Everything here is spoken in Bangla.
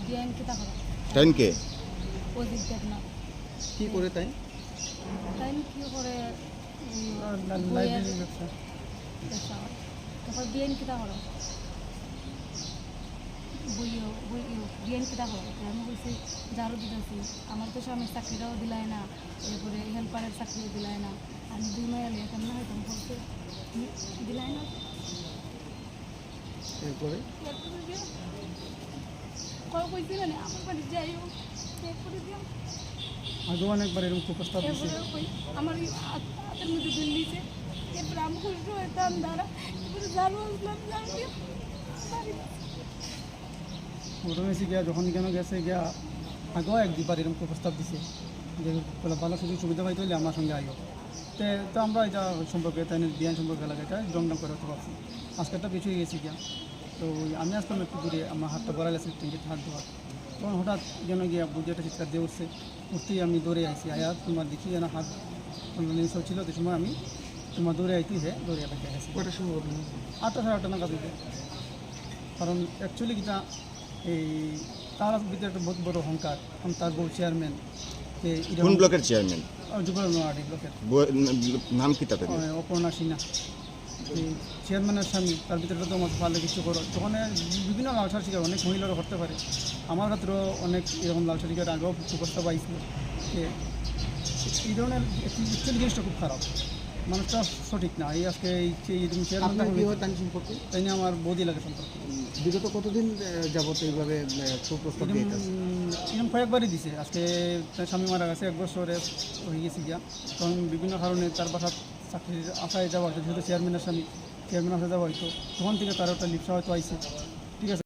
বিয়ান কিতা করো টাইমকে ওদিক দেখ না কি? করে তাই? তাই কি করে তারপর বিয়ান কিতা করো বইও বইও বিয়ান কিতা করো আমি বলছি দিতেছি আমার তো স্বামী চাকরিটাও দিলাই না। এরপরে হেল্পারের চাকরিও দিলাই না। আমি দুই মাইয়া লিয়ে কেমন হয়তো বলছে গিয়া, যখন কেন গেছে গিয়া, আগেও এক দুবার এরকম প্রস্তাব দিছে। ভালো সুযোগ সুবিধা পাইতে হলে আমার সঙ্গে আইও। তে তো আমরা এটা সম্পর্কে তাই বিয়ান সম্পর্কে এলাকা এটা জমডাম করে হতে পারছি আজকেরটা পিছিয়ে গেছি গিয়া। তো আমি আসলাম একটু দূরে আমার হাতটা বড়া গেছে টিঙ্কিতে হাত দেওয়া তখন হঠাৎ যেন গিয়া বুঝে একটা চিৎকার দিয়ে উঠছে। উঠতেই আমি দৌড়ে আইছি আয়া তোমার দেখি যেন হাত নিউজ ছিল সে সময় আমি তোমার দৌড়ে আইতে হে দৌড়ে এলাকা গেছি। কটার সময় আটটা সাড়ে আটটা নাগাদ কারণ অ্যাকচুয়ালি কিটা এই তার ভিতরে একটা বহুত বড় অহংকার। তার বউ চেয়ারম্যান কোন ব্লকের চেয়ারম্যান? নাম কি তাদের? অপর্ণা সিনহা। এই চেয়ারম্যানের স্বামী তার ভিতরে তো আমার ভালো কিছু করো। তখন বিভিন্ন লালসার শিকার অনেক মহিলারা করতে পারে। আমার ক্ষেত্রেও অনেক এরকম লালসার শিকার আগেও করতে পাইছিল যে এই ধরনের জিনিসটা খুব খারাপ। মানুষটা সঠিক না। এই আজকে এই হয় সম্পর্কে? তাই নিয়ে আমার বৌদি লাগে সম্পর্কে। বিগত কতদিন যাবত এইভাবে সুপ্রস্তাব এরকম কয়েকবারই দিছে। আজকে তার স্বামী মারা গেছে এক বছরে হয়ে গেছে গিয়া। তখন বিভিন্ন কারণে তার বাসা চাকরির আশায় যাওয়া হয়তো যেহেতু চেয়ারম্যানের স্বামী চেয়ারম্যান আশায় যাওয়া হয়তো তখন থেকে তার একটা লিপসা হয়তো আইছে। ঠিক আছে?